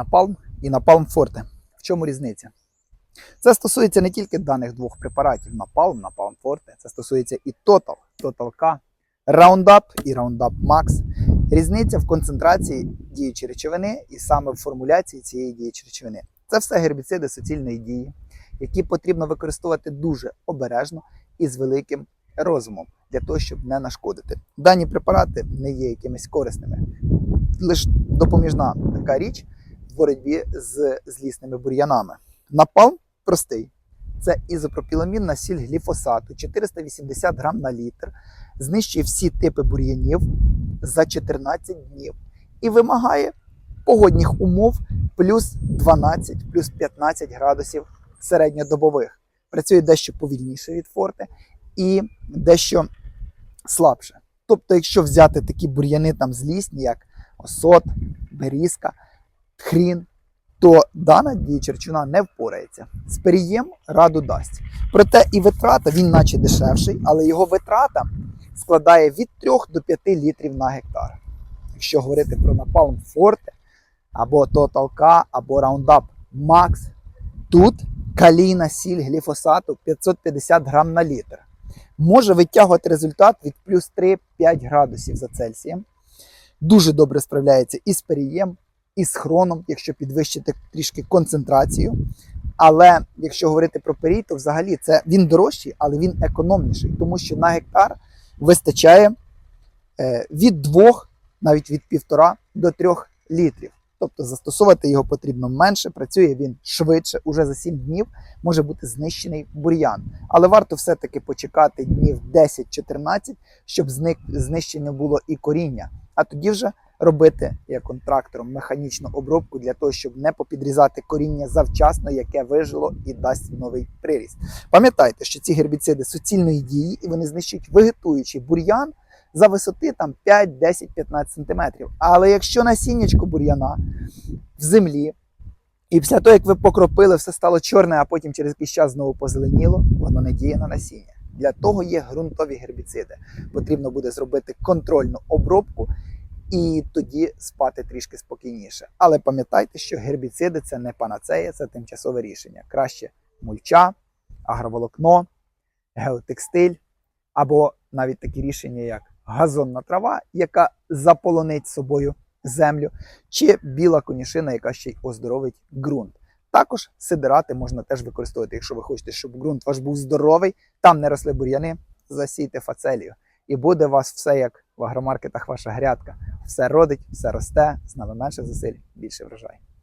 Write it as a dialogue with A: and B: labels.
A: Напалм і Напалм Форте. В чому різниця? Це стосується не тільки даних двох препаратів Напалм, Напалм Форте, це стосується і Total, Total K, Roundup і Roundup Max. Різниця в концентрації діючої речовини і саме в формуляції цієї діючої речовини. Це все гербіциди суцільної дії, які потрібно використовувати дуже обережно і з великим розумом для того, щоб не нашкодити. Дані препарати не є якимись корисними. Лише допоміжна така річ боротьбі з злісними бур'янами. Напалм простий. Це ізопропіламінна сіль гліфосату 480 грам на літр, знищує всі типи бур'янів за 14 днів і вимагає погодних умов плюс 12, плюс 15 градусів середньодобових. Працює дещо повільніше від форте і дещо слабше. Тобто, якщо взяти такі бур'яни там злісні, як осот, берізка, хрін, то дана діюча речовина не впорається. З перієм раду дасть. Проте і витрата, він наче дешевший, але його витрата складає від 3 до 5 літрів на гектар. Якщо говорити про Napalm Forte, або Total K, або Roundup Max, тут калійна сіль гліфосату 550 грам на літр. Може витягувати результат від плюс 3-5 градусів за Цельсієм. Дуже добре справляється і з перієм, і з хроном, якщо підвищити трішки концентрацію. Але якщо говорити про перій, то взагалі це він дорожчий, але він економніший, тому що на гектар вистачає е, від 2, навіть від 1,5 до 3 літрів. Тобто застосовувати його потрібно менше, працює він швидше, уже за 7 днів може бути знищений бур'ян. Але варто все-таки почекати днів 10-14, щоб знищено було і коріння. А тоді вже робити як контрактором механічну обробку для того, щоб не попідрізати коріння завчасно, яке вижило і дасть новий приріст. Пам'ятайте, що ці гербіциди суцільної дії і вони знищують вегетуючий бур'ян за висоти там 5, 10, 15 сантиметрів. Але якщо насіннячко бур'яна в землі, і після того, як ви покропили, все стало чорне, а потім через якийсь час знову позеленіло, воно не діє на насіння. Для того є ґрунтові гербіциди. Потрібно буде зробити контрольну обробку і тоді спати трішки спокійніше. Але пам'ятайте, що гербіциди це не панацея, це тимчасове рішення. Краще мульча, агроволокно, геотекстиль або навіть такі рішення, як газонна трава, яка заполонить собою землю, чи біла конюшина, яка ще й оздоровить ґрунт. Також сидирати можна теж використовувати, якщо ви хочете, щоб ґрунт ваш був здоровий, там не росли бур'яни, засійте фацелію. І буде у вас все як в агромаркетах ваша грядка. Все родить, все росте, з нами менше зусиль, більше врожай.